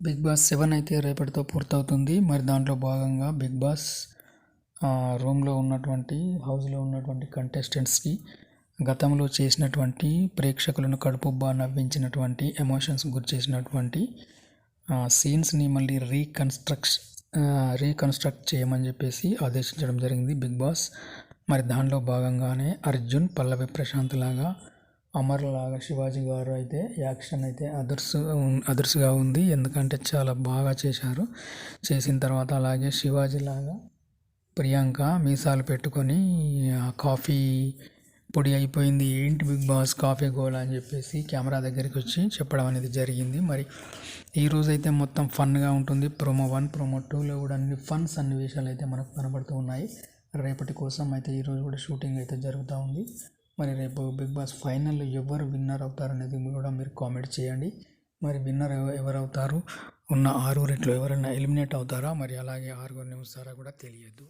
Big boss seven అయితే రేపటితో పూర్తవుతుంది. మరి దాంట్లో భాగంగా బిగ్ బాస్ రూమ్లో ఉన్నటువంటి హౌస్లో ఉన్నటువంటి కంటెస్టెంట్స్కి గతంలో చేసినటువంటి ప్రేక్షకులను కడుపుబ్బా నవ్వించినటువంటి ఎమోషన్స్ గురి చేసినటువంటి సీన్స్ని మళ్ళీ రీకన్స్ట్రక్ట్ రీకన్స్ట్రక్ట్ చేయమని చెప్పేసి ఆదేశించడం జరిగింది బిగ్ బాస్. మరి దానిలో భాగంగానే అర్జున్ పల్లవి ప్రశాంత్ లాగా అమర్లాగా శివాజీ గారు అయితే యాక్షన్ అయితే అదర్స్ అదర్స్గా ఉంది. ఎందుకంటే చాలా బాగా చేశారు. చేసిన తర్వాత అలాగే శివాజీ లాగా ప్రియాంక మీసాలు పెట్టుకొని కాఫీ పొడి అయిపోయింది. ఏంటి బిగ్ బాస్ కాఫీ గోల్ అని చెప్పేసి కెమెరా దగ్గరికి వచ్చి చెప్పడం అనేది జరిగింది. మరి ఈరోజు అయితే మొత్తం ఫన్గా ఉంటుంది. ప్రోమో వన్ ప్రోమో టూలో కూడా అన్ని ఫన్ సన్నివేశాలు అయితే మనకు కనబడుతూ ఉన్నాయి. రేపటి కోసం అయితే ఈరోజు కూడా షూటింగ్ అయితే జరుగుతూ ఉంది. మరి రేపు బిగ్ బాస్ ఫైనల్లో ఎవరు విన్నర్ అవుతారు అనేది కూడా మీరు కామెంట్ చేయండి. మరి విన్నర్ ఎవరు అవుతారు ఉన్న ఆరుగురిట్లో ఎవరైనా ఎలిమినేట్ అవుతారా? మరి అలాగే ఆరుగురిని వస్తారా కూడా తెలియదు.